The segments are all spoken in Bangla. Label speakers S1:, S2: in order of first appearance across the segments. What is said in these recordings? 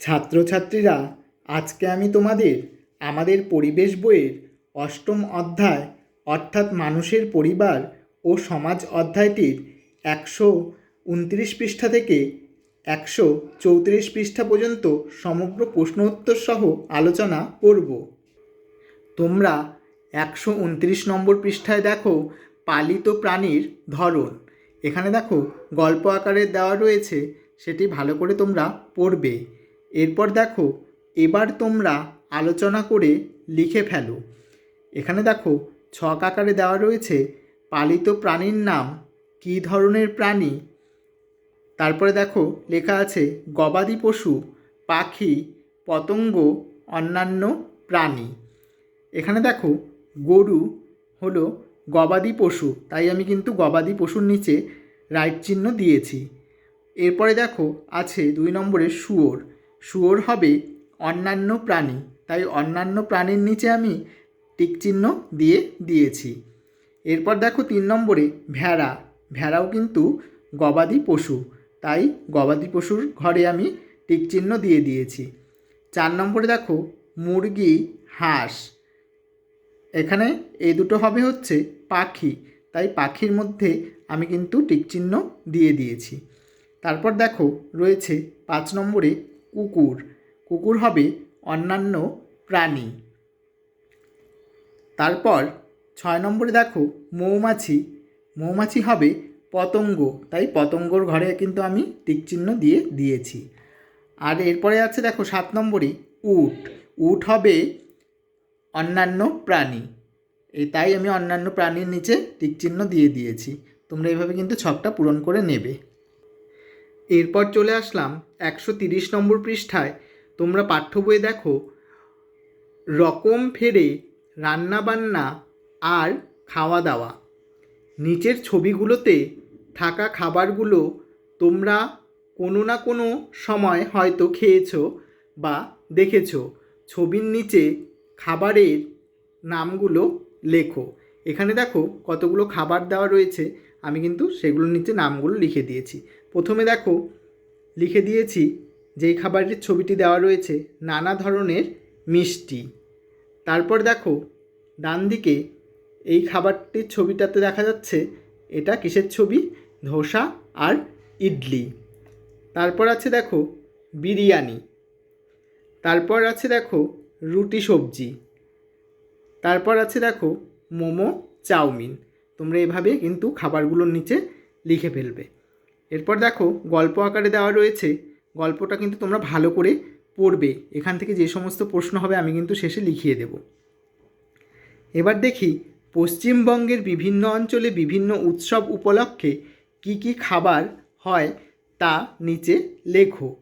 S1: ছাত্রছাত্রীরা, আজকে আমি তোমাদের আমাদের পরিবেশ বইয়ের অষ্টম অধ্যায়, অর্থাৎ মানুষের পরিবার ও সমাজ অধ্যায়টির একশো উনত্রিশ পৃষ্ঠা থেকে একশো চৌত্রিশ পৃষ্ঠা পর্যন্ত সমগ্র প্রশ্ন উত্তর সহ আলোচনা করব। তোমরা একশো উনত্রিশ নম্বর পৃষ্ঠায় দেখো পালিত প্রাণীর ধরন। এখানে দেখো গল্প আকারে দেওয়া রয়েছে, সেটি ভালো করে তোমরা পড়বে। এরপর দেখো, এবার তোমরা আলোচনা করে লিখে ফেলো। এখানে দেখো, ছক আকারে দেওয়া রয়েছে, পালিত প্রাণীর নাম কী ধরনের প্রাণী? তারপরে দেখো, লেখা আছে, গবাদি পশু, পাখি, পতঙ্গ, অন্যান্য প্রাণী। এখানে দেখো, গরু হলো গবাদি পশু, তাই আমি কিন্তু গবাদি পশুর নিচে রাইট চিহ্ন দিয়েছি। এরপরে দেখো, আছে দুই নম্বরে শুয়োর। শুয়োর হবে অন্যান্য প্রাণী। তাই অন্যান্য প্রাণীর নিচে আমি টিক চিহ্ন দিয়ে দিয়েছি। এরপর দেখো তিন নম্বরে ভেড়া। ভেড়াও কিন্তু গবাদি পশু। তাই গবাদি পশুর ঘরে আমি টিক চিহ্ন দিয়ে দিয়েছি। চার নম্বরে দেখো মুরগি, হাঁস। এখানে এই দুটো হবে হচ্ছে পাখি। তাই পাখির মধ্যে আমি কিন্তু টিকচিহ্ন দিয়ে দিয়েছি। তারপর দেখো রয়েছে পাঁচ নম্বরে কুকুর। কুকুর হবে অন্যান্য প্রাণী। তারপর ছয় নম্বরে দেখো মৌমাছি। মৌমাছি হবে পতঙ্গ। তাই পতঙ্গর ঘরে কিন্তু আমি টিকচিহ্ন দিয়ে দিয়েছি। আর এরপরে আছে দেখো সাত নম্বরে উট। উট হবে অন্যান্য প্রাণী। এই তাই আমি অন্যান্য প্রাণীর নিচে টিকচিহ্ন দিয়ে দিয়েছি। তোমরা এইভাবে কিন্তু ছকটা পূরণ করে নেবে। এরপর চলে আসলাম একশো তিরিশ নম্বর পৃষ্ঠায়। তোমরা পাঠ্য বইয়ে দেখো। রকম ফেরে রান্নাবান্না আর খাওয়া দাওয়া নিচের ছবিগুলোতে থাকা খাবারগুলো তোমরা কোনো না কোনো সময় হয়তো খেয়েছো বা দেখেছ। ছবির নিচে খাবারের নামগুলো লেখো। এখানে দেখো কতগুলো খাবার দেওয়া রয়েছে। আমি কিন্তু সেগুলোর নিচে নামগুলো লিখে দিয়েছি। প্রথমে দেখো, লিখে দিয়েছি যেই খাবারের ছবিটি দেওয়া রয়েছে নানা ধরনের মিষ্টি। তারপর দেখো, ডান দিকে এই খাবারটির ছবিটাতে দেখা যাচ্ছে এটা কিসের ছবি? ধোসা আর ইডলি। তারপর আছে দেখো, বিরিয়ানি। তারপর আছে দেখো, রুটি সবজি। তারপর আছে দেখো, মোমো, চাউমিন। তোমরা এভাবে কিন্তু খাবারগুলোর নিচে লিখে ফেলবে। এরপর দেখো গল্প আকারে দেওয়া রয়েছে। গল্পটা কিন্তু তোমরা ভালো করে পড়বে। এখান থেকে যে সমস্ত প্রশ্ন হবে আমি কিন্তু শেষে লিখিয়ে দেব। এবার দেখি পশ্চিমবঙ্গের বিভিন্ন অঞ্চলে বিভিন্ন উৎসব উপলক্ষে কি কি খাবার হয় তা নিচে লেখো।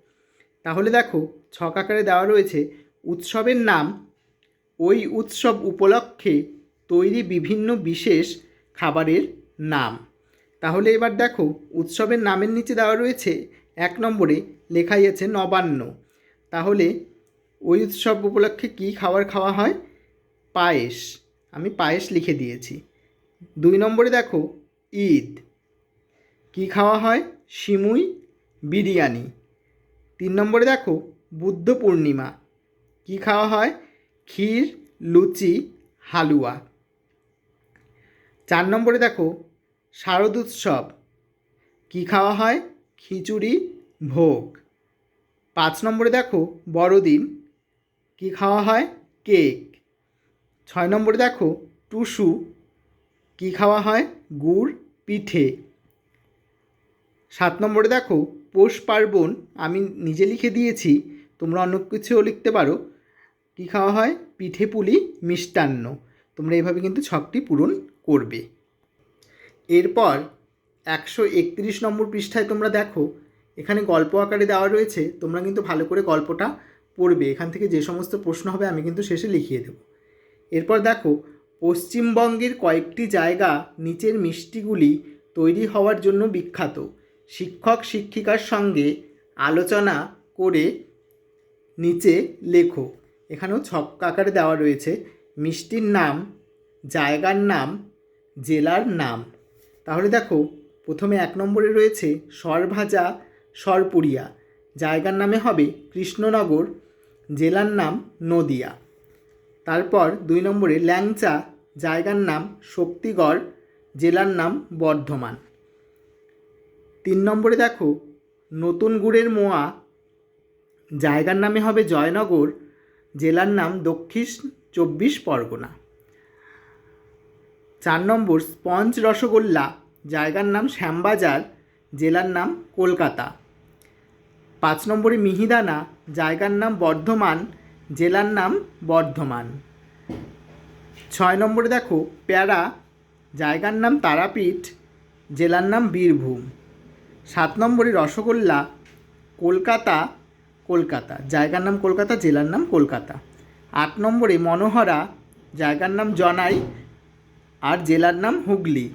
S1: তাহলে দেখো ছক আকারে দেওয়া রয়েছে, উৎসবের নাম, ওই উৎসব উপলক্ষে তৈরি বিভিন্ন বিশেষ খাবারের নাম। তাহলে এবার দেখো, উৎসবের নামের নিচে দেওয়া রয়েছে, এক নম্বরে লেখাই আছে নবান্ন। তাহলে ওই উৎসব উপলক্ষে কী খাবার খাওয়া হয়? পায়েস। আমি পায়েস লিখে দিয়েছি। দুই নম্বরে দেখো, ঈদ। কী খাওয়া হয়? সিমুই, বিরিয়ানি। তিন নম্বরে দেখো, বুদ্ধ পূর্ণিমা। কী খাওয়া হয়? ক্ষীর, লুচি, হালুয়া। চার নম্বরে দেখো শারদ উৎসব কী খাওয়া হয়? খিচুড়ি, ভোগ। পাঁচ নম্বরে দেখো, বড়দিন। কী খাওয়া হয়? কেক। ছয় নম্বরে দেখো, টুসু। কী খাওয়া হয়? গুড়, পিঠে। সাত নম্বরে দেখো, পৌষ পার্বণ। আমি নিজে লিখে দিয়েছি, তোমরা অন্য কিছুও লিখতে পারো। কী খাওয়া হয়? পিঠে পুলি, মিষ্টান্ন। তোমরা এইভাবে কিন্তু ছকটি পূরণ করবে। এরপর একশো একত্রিশ নম্বর পৃষ্ঠায় তোমরা দেখো, এখানে গল্প আকারে দেওয়া রয়েছে, তোমরা কিন্তু ভালো করে গল্পটা পড়বে। এখান থেকে যে সমস্ত প্রশ্ন হবে আমি কিন্তু শেষে লিখিয়ে দেব। এরপর দেখো, পশ্চিমবঙ্গের কয়েকটি জায়গা নিচের মিষ্টিগুলি তৈরি হওয়ার জন্য বিখ্যাত। শিক্ষক শিক্ষিকার সঙ্গে আলোচনা করে নিচে লেখো। এখানেও ছক আকারে দেওয়া রয়েছে, মিষ্টির নাম, জায়গার নাম, জেলার নাম। তাহলে দেখো, প্রথমে এক নম্বরে রয়েছে সরভাজা সরপুরিয়া। জায়গার নামে হবে কৃষ্ণনগর, জেলার নাম নদিয়া। তারপর দুই নম্বরে ল্যাংচা, জায়গার নাম শক্তিগড়, জেলার নাম বর্ধমান। তিন নম্বরে দেখো, নতুন গুড়ের মোয়া, জায়গার নামে হবে জয়নগর, জেলার নাম দক্ষিণ চব্বিশ পরগনা। চার নম্বর স্পঞ্জ রসগোল্লা, জায়গার নাম শ্যামবাজার, জেলার নাম কলকাতা। পাঁচ নম্বরে মিহিদানা, জায়গার নাম বর্ধমান, জেলার নাম বর্ধমান। ছয় নম্বরে দেখো প্যারা, জায়গার নাম তারাপীঠ, জেলার নাম বীরভূম। সাত নম্বরে রসগোল্লা, কলকাতা কলকাতা, জায়গার নাম কলকাতা, জেলার নাম কলকাতা। আট নম্বরে মনোহরা, জায়গার নাম জনাই আর জেলার নাম হুগলি।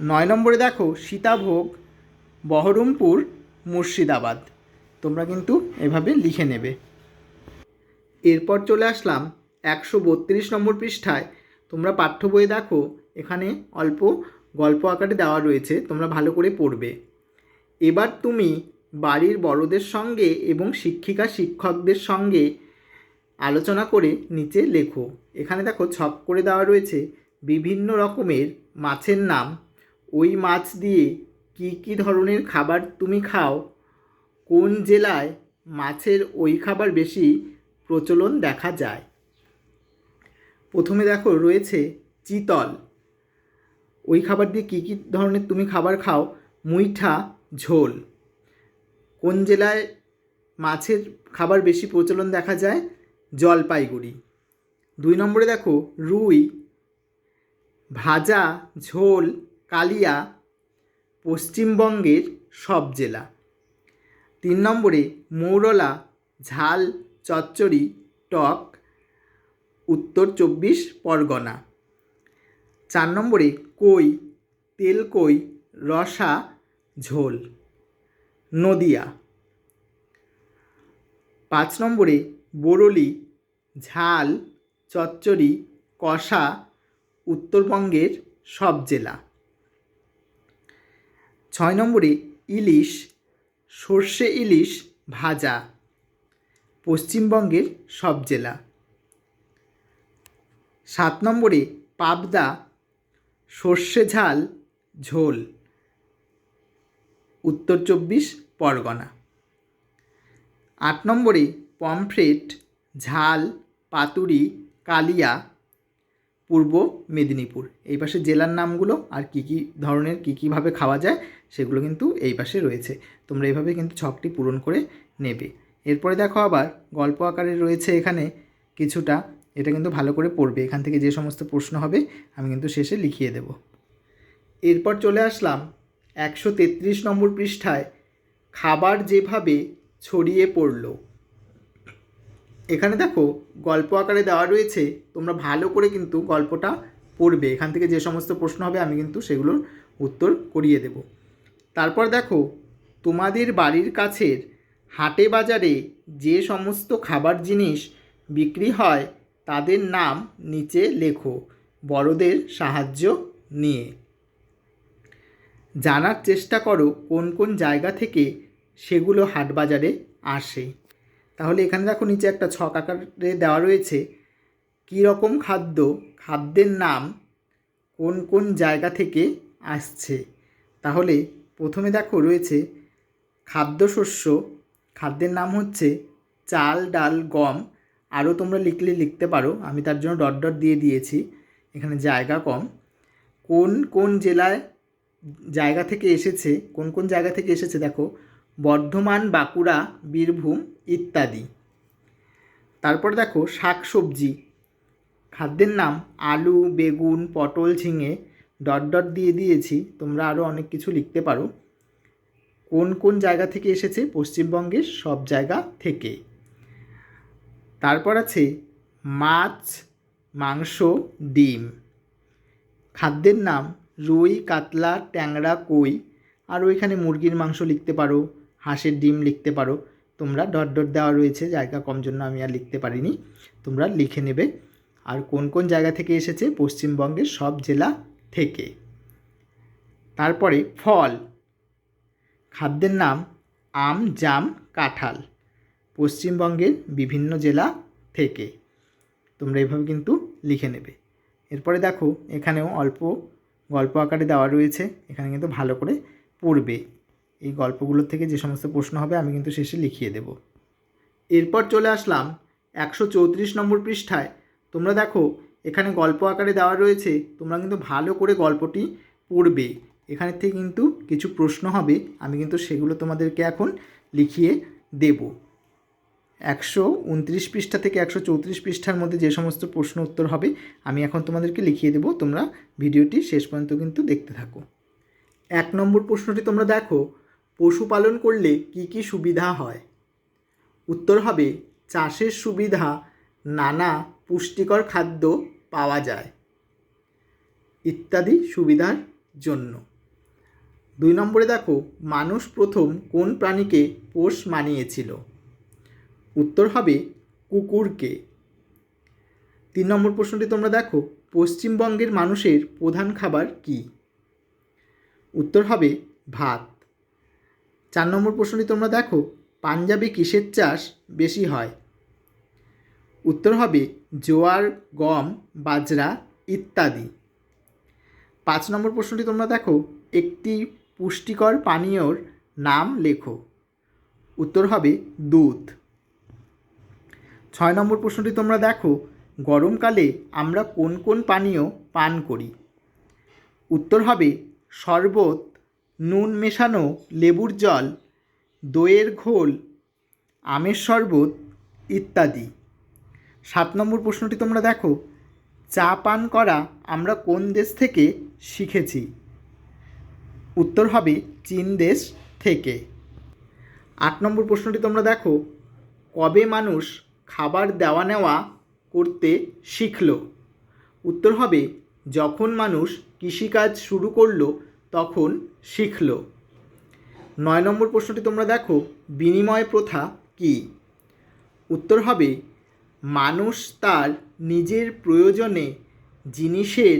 S1: নয় নম্বরে দেখো, সীতাভোগ, বহরমপুর, মুর্শিদাবাদ। তোমরা কিন্তু এভাবে লিখে নেবে। এরপর চলে আসলাম একশো বত্রিশ নম্বর পৃষ্ঠায়। তোমরা পাঠ্য বই দেখো, এখানে অল্প গল্প আকারে দেওয়া রয়েছে, তোমরা ভালো করে পড়বে। এবার তুমি বাড়ির বড়দের সঙ্গে এবং শিক্ষিকা শিক্ষকদের সঙ্গে আলোচনা করে নিচে লেখো। এখানে দেখো ছক করে দেওয়া রয়েছে বিভিন্ন রকমের মাছের নাম। ওই মাছ দিয়ে কী কী ধরনের খাবার তুমি খাও? কোন জেলায় মাছের ওই খাবার বেশি প্রচলন দেখা যায়? প্রথমে দেখো, রয়েছে চিতল। ওই খাবার দিয়ে কী কী ধরনের তুমি খাবার খাও? মুইঠা, ঝোল। কোন জেলায় মাছের খাবার বেশি প্রচলন দেখা যায়? জলপাইগুড়ি। দুই নম্বরে দেখো, রুই ভাজা, ঝোল, কালিয়া পশ্চিমবঙ্গের সব জেলা। তিন নম্বরে মৌরলা, ঝাল, চচ্চড়ি, টক, উত্তর চব্বিশ পরগনা। চার নম্বরে কই তেলকই রসা, ঝোল, নদিয়া। পাঁচ নম্বরে বরলি, ঝাল, চচ্চড়ি, কষা উত্তরবঙ্গের সব জেলা। ছয় নম্বরে ইলিশ, সর্ষে ইলিশ ভাজা, পশ্চিমবঙ্গের সব জেলা। সাত নম্বরে পাবদা, সর্ষে ঝাল, ঝোল। উত্তর চব্বিশ, পরগনা। আট নম্বরে পমফ্রেট, ঝাল, পাতুরি, কালিয়া পূর্ব মেদিনীপুর। এই পাশে জেলার নামগুলো আর কী কী ধরনের, কী কীভাবে খাওয়া যায়, সেগুলো কিন্তু এই পাশে রয়েছে। তোমরা এইভাবে কিন্তু ছকটি পূরণ করে নেবে। এরপরে দেখো আবার গল্প আকারে রয়েছে এখানে কিছুটা। এটা কিন্তু ভালো করে পড়বে। এখান থেকে যে সমস্ত প্রশ্ন হবে, আমি কিন্তু শেষে লিখিয়ে দেব। এরপর চলে আসলাম একশো তেত্রিশ নম্বর পৃষ্ঠায়, খাবার যেভাবে ছড়িয়ে পড়ল এখানে দেখো গল্প আকারে দেওয়া রয়েছে, তোমরা ভালো করে কিন্তু গল্পটা পড়বে। এখান থেকে যে সমস্ত প্রশ্ন হবে, আমি কিন্তু সেগুলোর উত্তর করিয়ে দেব। তারপর দেখো, তোমাদের বাড়ির কাছের হাটে বাজারে যে সমস্ত খাবার জিনিস বিক্রি হয়, তাদের নাম নিচে লেখো, বড়দের সাহায্য নিয়ে। জানার চেষ্টা করো কোন কোন জায়গা থেকে সেগুলো হাট বাজারে আসে। তাহলে এখানে দেখো নিচে একটা ছক আকারে দেওয়া রয়েছে কী রকম খাদ্য, খাদ্যের নাম কোন কোন জায়গা থেকে আসছে? তাহলে প্রথমে দেখো রয়েছে খাদ্যশস্য, খাদ্যের নাম হচ্ছে চাল, ডাল, গম। আরও তোমরা লিখলে লিখতে পারো, আমি তার জন্য ডট ডট দিয়ে দিয়েছি, এখানে জায়গা কম। কোন কোন জেলায় জায়গা থেকে এসেছে, কোন কোন জায়গা থেকে এসেছে দেখো বর্ধমান, বাঁকুড়া, বীরভূম ইত্যাদি। তারপর দেখো শাক সবজি খাদ্যের নাম আলু, বেগুন, পটল, ঝিঙে ডট ডট দিয়ে দিয়েছি। তোমরা আরও অনেক কিছু লিখতে পারো। কোন কোন জায়গা থেকে এসেছে? পশ্চিমবঙ্গের সব জায়গা থেকে। তারপর আছে মাছ, মাংস, ডিম। খাদ্যের নাম রুই, কাতলা, ট্যাংরা, কই। আর ওইখানে মুরগির মাংস লিখতে পারো। হাঁসের ডিম লিখতে পারো। তোমরা ডট ডট দেওয়া রয়েছে, জায়গা কম জন্য আমি আর লিখতে পারিনি। তোমরা লিখে নেবে। আর কোন কোন জায়গা থেকে এসেছে? পশ্চিমবঙ্গের সব জেলা থেকে। তারপরে ফল। খাদ্যের নাম আম, জাম, কাঁঠাল। পশ্চিমবঙ্গের বিভিন্ন জেলা থেকে। তোমরা এভাবে কিন্তু লিখে নেবে। এরপরে দেখো, এখানেও অল্প গল্প আকারে দেওয়া রয়েছে। এখানে কিন্তু ভালো করে পড়বে। এই গল্পগুলোর থেকে যে সমস্ত প্রশ্ন হবে আমি কিন্তু শেষে লিখিয়ে দেব। এরপর চলে আসলাম একশো চৌত্রিশ নম্বর পৃষ্ঠায়। তোমরা দেখো, এখানে গল্প আকারে দেওয়া রয়েছে, তোমরা কিন্তু ভালো করে গল্পটি পড়বে। এখানে থেকে কিন্তু কিছু প্রশ্ন হবে, আমি কিন্তু সেগুলো তোমাদেরকে এখন লিখিয়ে দেব। একশো উনত্রিশ পৃষ্ঠা থেকে একশো চৌত্রিশ পৃষ্ঠার মধ্যে যে সমস্ত প্রশ্ন উত্তর হবে, আমি এখন তোমাদেরকে লিখিয়ে দেবো। তোমরা ভিডিওটি শেষ পর্যন্ত কিন্তু দেখতে থাকো। এক নম্বর প্রশ্নটি তোমরা দেখো পশুপালন করলে কি কি সুবিধা হয়? উত্তর হবে, চাষের সুবিধা নানা পুষ্টিকর খাদ্য পাওয়া যায় ইত্যাদি সুবিধার জন্য। দুই নম্বরে দেখো, মানুষ প্রথম কোন প্রাণীকে পোষ মানিয়েছিল? উত্তর হবে, কুকুরকে। তিন নম্বর প্রশ্নটি তোমরা দেখো, পশ্চিমবঙ্গের মানুষের প্রধান খাবার কি? উত্তর হবে, ভাত। চার নম্বর প্রশ্নটি তোমরা দেখো, পাঞ্জাবে কিসের চাষ বেশি হয়? উত্তর হবে, জোয়ার, গম, বাজরা ইত্যাদি। পাঁচ নম্বর প্রশ্নটি তোমরা দেখো, একটি পুষ্টিকর পানীয়র নাম লেখো। উত্তর হবে, দুধ। ছয় নম্বর প্রশ্নটি তোমরা দেখো, গরমকালে আমরা কোন কোন পানীয় পান করি? উত্তর হবে, শরবত নুন মেশানো লেবুর জল, দইয়ের ঘোল, আমের শরবত ইত্যাদি। সাত নম্বর প্রশ্নটি তোমরা দেখো, চা পান করা আমরা কোন দেশ থেকে শিখেছি? উত্তর হবে চীন দেশ থেকে। আট নম্বর প্রশ্নটি তোমরা দেখো, কবে মানুষ খাবার দেওয়া নেওয়া করতে শিখল? উত্তর হবে যখন মানুষ কৃষিকাজ শুরু করল তখন শিখল। নয় নম্বর প্রশ্নটি তোমরা দেখো, বিনিময় প্রথা কি? উত্তর হবে, মানুষ তার নিজের প্রয়োজনে জিনিসের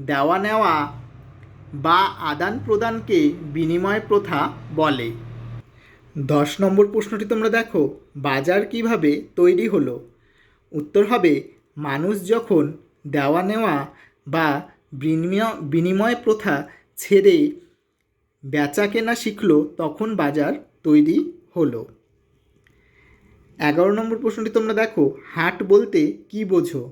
S1: দেওয়া নেওয়া বা আদান প্রদানকে বিনিময় প্রথা বলে। দশ নম্বর প্রশ্নটি তোমরা দেখো, বাজার কীভাবে তৈরি হলো? উত্তর হবে, মানুষ যখন দেওয়া নেওয়া বা বিনিময় বিনিময় প্রথা ছেড়ে বেচা কেনা শিখলো, তখন বাজার তৈরি হলো। এগারো নম্বর প্রশ্নটি তোমরা দেখো, হাট বলতে কি বোঝো?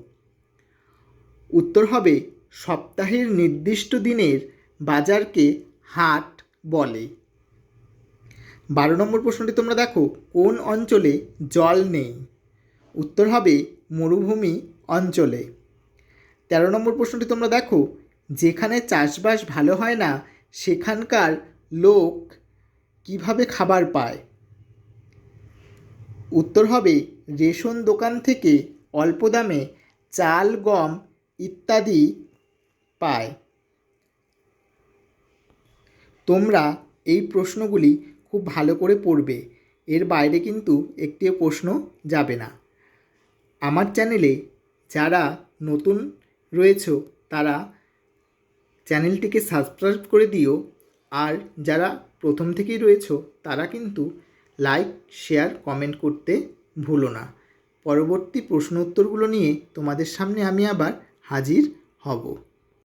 S1: উত্তর হবে, সপ্তাহের নির্দিষ্ট দিনের বাজারকে হাট বলে। বারো নম্বর প্রশ্নটি তোমরা দেখো, কোন অঞ্চলে জল নেই? উত্তর হবে, মরুভূমি অঞ্চলে। তেরো নম্বর প্রশ্নটি তোমরা দেখো যেখানে চাষবাস ভালো হয় না, সেখানকার লোক কীভাবে খাবার পায়? উত্তর হবে, রেশন দোকান থেকে অল্প দামে চাল, গম ইত্যাদি পায়। তোমরা এই প্রশ্নগুলি খুব ভালো করে পড়বে, এর বাইরে কিন্তু একটিও প্রশ্ন যাবে না। আমার চ্যানেলে যারা নতুন রয়েছে, তারা চ্যানেলটিকে সাবস্ক্রাইব করে দিও। আর যারা প্রথম থেকেই রয়েছো, তারা কিন্তু লাইক, শেয়ার, কমেন্ট করতে ভুলো না। পরবর্তী প্রশ্ন উত্তরগুলো নিয়ে তোমাদের সামনে আমি আবার হাজির হব।